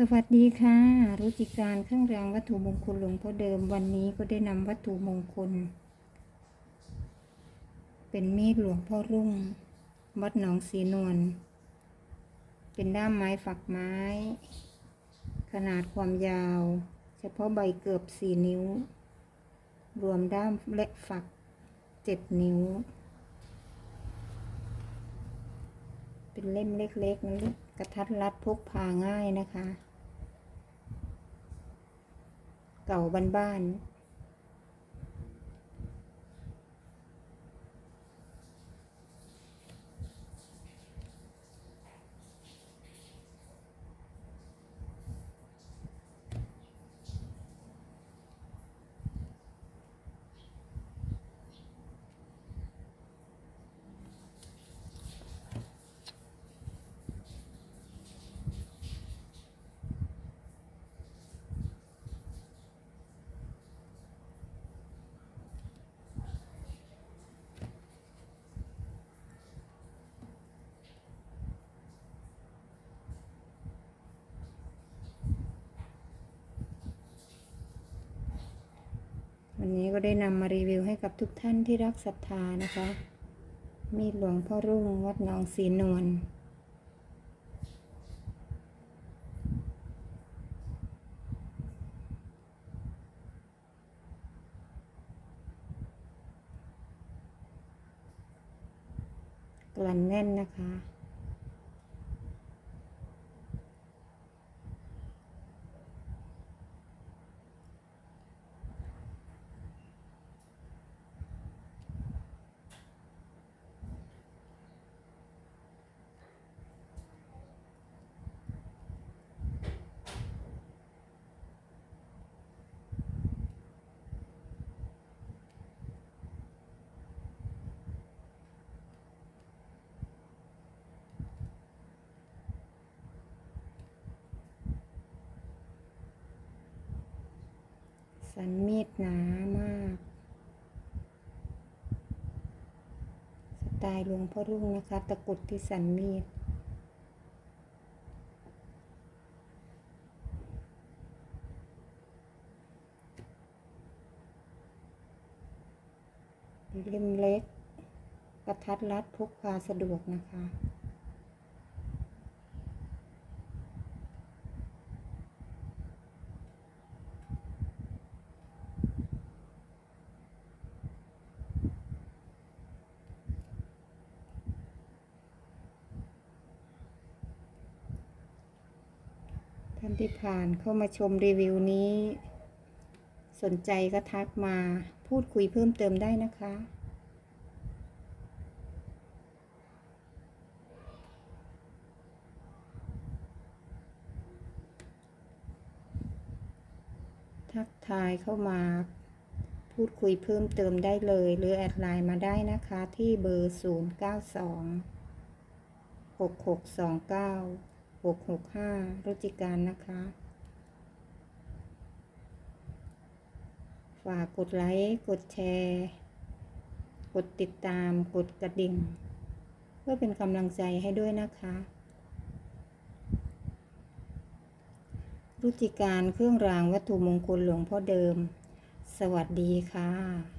สวัสดีค่ะรุจิการเครื่องรางวัตถุมงคลหลวงพ่อเดิมวันนี้ก็ได้นำวัตถุมงคล เป็นมีดหลวงพ่อรุ่ง วัดหนองสีนวลเป็นด้ามไม้ฝักไม้ ขนาดความยาว เฉพาะใบเกือบสี่นิ้ว รวมด้ามและฝักเจ็ดนิ้ว เป็นเล่มเล็กๆนะลูกกระทัดรัดพกพาง่ายนะคะ เก่าบ้านๆ วันนี้ก็ได้นำมารีวิวให้กับทุกท่านที่รักศรัทธานะคะ มีดหลวงพ่อรุ่งวัดหนองสีนวลกลั่นแน่นนะคะ สันมีดหนามาก สไตล์หลวงพ่อรุ่งนะคะ ตะกุดที่สันมีดเล่มเล็ก กระทัดรัดพกพาสะดวกนะคะ ท่านที่ผ่านเข้ามาชมรีวิวนี้ สนใจก็ทักมาพูดคุยเพิ่มเติมได้นะคะ ทักทายเข้ามา พูดคุยเพิ่มเติมได้เลย หรือแอดไลน์มาได้นะคะที่เบอร์ 0 9 2 6 6 2 9 6 6 5รุจิการนะคะ ฝากกดไลค์ กดแชร์ กดติดตาม กดกระดิ่ง เพื่อเป็นกำลังใจให้ด้วยนะคะรุจิการเครื่องรางวัตถุมงคลหลวงพ่อเดิม สวัสดีค่ะ